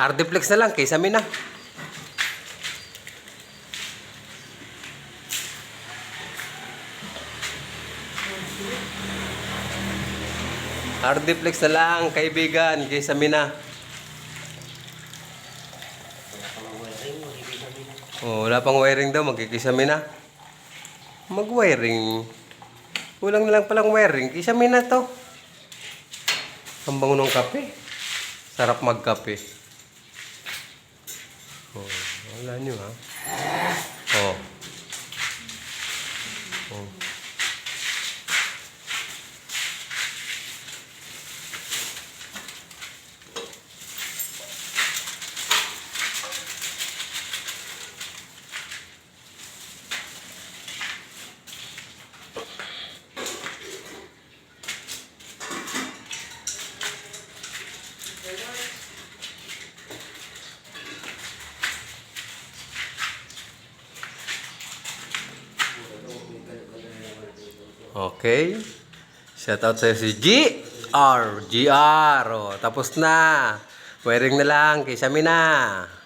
Hardiplex na lang kaysa mina. Hardiplex na lang, kaibigan, kaysa mina. Oh, wala pang wiring daw, magkikisami na. Mag-wiring. Kulang na lang palang wiring. Kisami na to. Ang bango ng kape. Sarap magkape. Oh, wala nyo ha. Okay. Shout out sa'yo si GR. GR. Oh, tapos na. Wiring na lang. Kisami na.